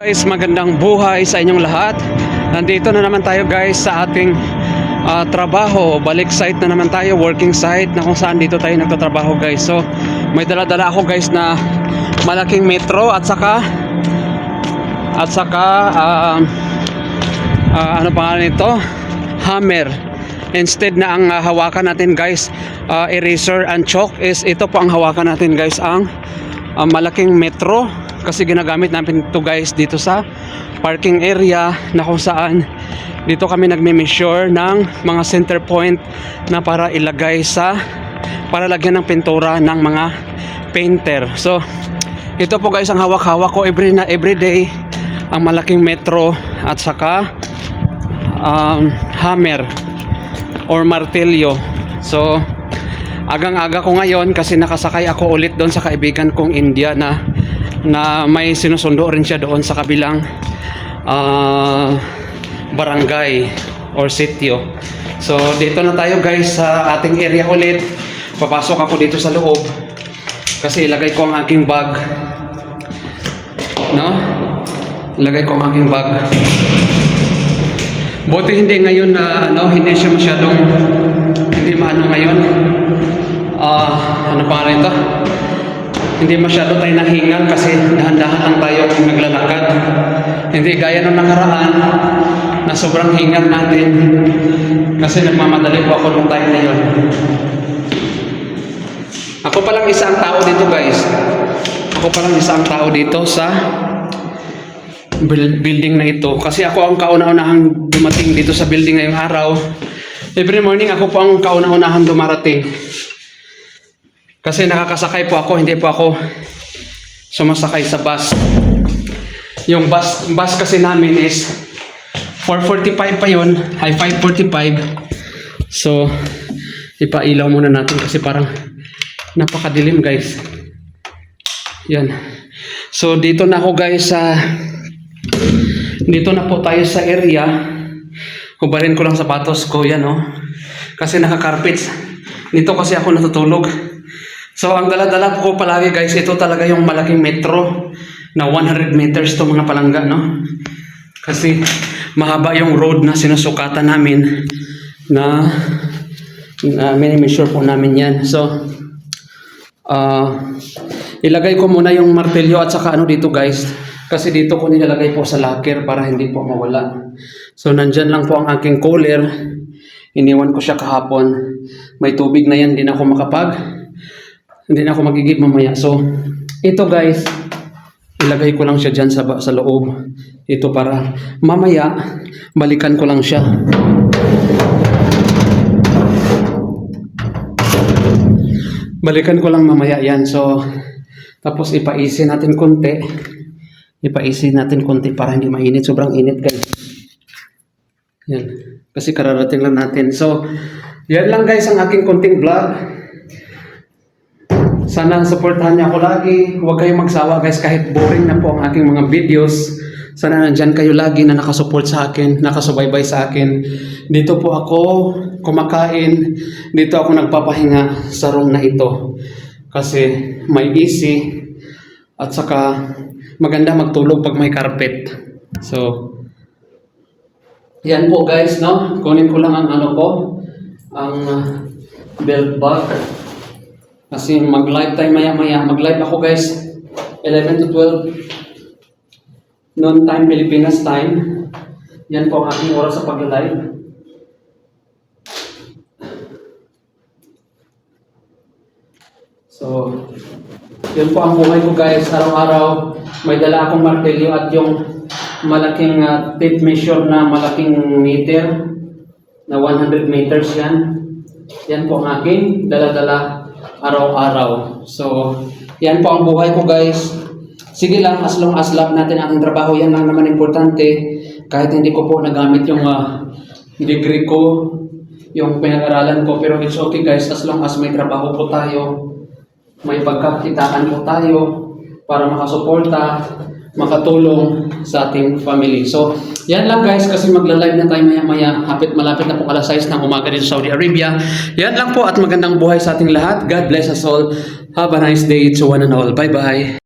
Guys, magandang buhay sa inyong lahat. Nandito na naman tayo guys sa ating ah, trabaho. Balik site na naman tayo, working site na kung saan dito tayo nagtatrabaho guys. So, may dala-dala ako guys na malaking metro at saka at saka ah, ah, ano pangalan nito? Hammer. Instead na ang ah, hawakan natin guys, ah, eraser and chalk is ito po ang hawakan natin guys ang ah, malaking metro kasi ginagamit namin ito guys dito sa parking area na kung saan dito kami nagme-measure ng mga center point na para ilagay sa para lagyan ng pintura ng mga painter. So ito po guys ang hawak-hawak ko every na every day ang malaking metro at saka um, hammer or martilyo. So, agang-aga ko ngayon kasi nakasakay ako ulit doon sa kaibigan kong India na na may sinusundo rin siya doon sa kabilang ah, barangay or sitio. So, dito na tayo guys sa ating area ulit. Papasok ako dito sa loob kasi ilagay ko ang aking bag. No? Ilagay ko ang aking bag. Buti hindi ngayon na ano, hindi siya masyadong hindi maano ngayon. Ah, ano pa rin ito? Hindi masyado tayo nahingal kasi dahan-dahan lang tayo naglalakad. Hindi gaya nung nakaraan na sobrang hingal natin kasi nagmamadali po ako nung time na yun. Ako pa lang isa ang tao dito guys. Ako pa lang isa ang tao dito sa buil- building na ito kasi ako ang kauna-unahang dumating dito sa building ngayong araw. Every morning ako po ang kauna-unahang dumarating. Kasi nakakasakay po ako, hindi po ako sumasakay sa bus. Yung bus, bus kasi namin is 4.45 pa yun, ay 5.45. So, ipailaw muna natin kasi parang napakadilim guys. Yan. So, dito na ako guys sa dito na po tayo sa area. Hubarin ko lang sapatos ko, yan oh. Kasi naka-carpets. Dito kasi ako natutulog. So, ang dala-dala ko palagi guys, ito talaga yung malaking metro na 100 meters to mga palangga, no? Kasi mahaba yung road na sinusukatan namin na na mini-measure po namin yan. So, ah ilagay ko muna yung martelyo at saka ano dito guys. Kasi dito ko nilalagay po sa locker para hindi po mawala. So, nandyan lang po ang aking cooler. Iniwan ko siya kahapon. May tubig na yan, na ako makapag. Hindi na ako magigib mamaya. So, ito guys, ilagay ko lang siya dyan sa, sa loob. Ito para mamaya, balikan ko lang siya. Balikan ko lang mamaya yan. So, tapos ipaisi natin konti. Ipaisi natin konti para hindi mainit. Sobrang init guys. Yan. Kasi kararating lang natin. So, yan lang guys ang aking konting vlog. Sana supportahan niyo ako lagi. Huwag kayong magsawa guys kahit boring na po ang aking mga videos. Sana nandyan kayo lagi na nakasupport sa akin, nakasubaybay sa akin. Dito po ako kumakain. Dito ako nagpapahinga sa room na ito. Kasi may easy at saka maganda magtulog pag may carpet. So, yan po guys, no? Kunin ko lang ang ano ko, ang uh, belt bag. Kasi mag-live tayo maya-maya. Mag-live ako guys, 11 to 12 noon time, Pilipinas time. Yan po ang aking oras sa pag-live. So, yun po ang buhay ko guys. Araw-araw, may dala akong martelyo at yung malaking uh, tape measure na malaking meter na 100 meters yan. Yan po ang aking dala-dala araw-araw. So, yan po ang buhay ko guys. Sige lang, as long as love natin ang trabaho, yan lang naman importante. Kahit hindi ko po nagamit yung ah, degree ko, yung pinag-aralan ko, pero it's okay guys, as long as may trabaho po tayo, may pagkakitaan po tayo para makasuporta, makatulong sa ating family. So, yan lang guys kasi magla-live na tayo maya-maya. Hapit malapit na po alas 6 ng umaga dito sa Saudi Arabia. Yan lang po at magandang buhay sa ating lahat. God bless us all. Have a nice day to one and all. Bye-bye.